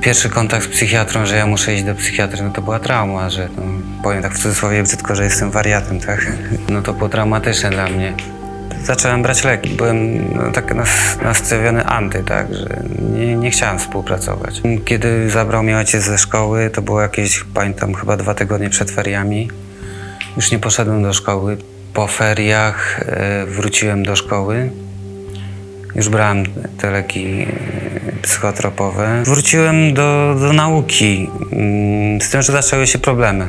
Pierwszy kontakt z psychiatrą, że ja muszę iść do psychiatry, no to była trauma, że no, powiem tak w cudzysłowie brzydko, że jestem wariatem, tak? No to było traumatyczne dla mnie. Zacząłem brać leki. Byłem no, tak nas- nastawiony anty, tak, że nie, nie chciałem współpracować. Kiedy zabrał mnie ojciec ze szkoły, to było jakieś, pamiętam, chyba dwa tygodnie przed feriami. Już nie poszedłem do szkoły. Po feriach e, wróciłem do szkoły. Już brałem te leki psychotropowe. Wróciłem do, do nauki, mm, z tym, że zaczęły się problemy.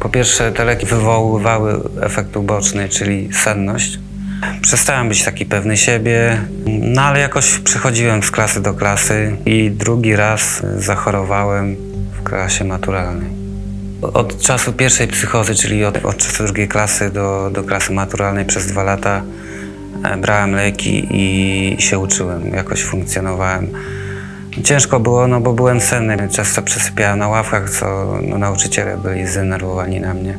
Po pierwsze, te leki wywoływały efekt uboczny, czyli senność. Przestałem być taki pewny siebie, no ale jakoś przechodziłem z klasy do klasy i drugi raz zachorowałem w klasie maturalnej. Od czasu pierwszej psychozy, czyli od, od czasu drugiej klasy do, do klasy maturalnej przez dwa lata e, brałem leki i się uczyłem, jakoś funkcjonowałem. Ciężko było, no bo byłem senny, często przesypiałem na ławkach, co no, nauczyciele byli zdenerwowani na mnie.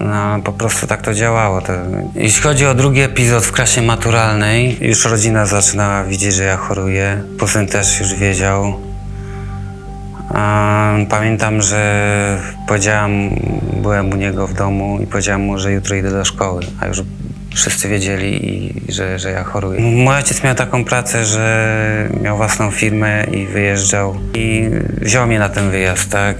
No, po prostu tak to działało. To... Jeśli chodzi o drugi epizod w klasie maturalnej, już rodzina zaczynała widzieć, że ja choruję. Kuzyn też już wiedział. Pamiętam, że powiedziałam, byłem u niego w domu i powiedziałam mu, że jutro idę do szkoły, a już wszyscy wiedzieli, i, że, że ja choruję. Mój ojciec miał taką pracę, że miał własną firmę i wyjeżdżał i wziął mnie na ten wyjazd, tak.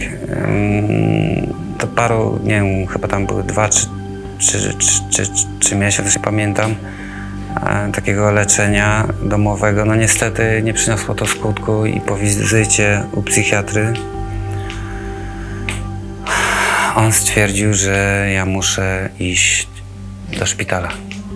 To paru, nie wiem, chyba tam były dwa czy, czy, czy, czy miesiące, pamiętam takiego leczenia domowego. No niestety nie przyniosło to skutku i po wizycie u psychiatry on stwierdził, że ja muszę iść do szpitala.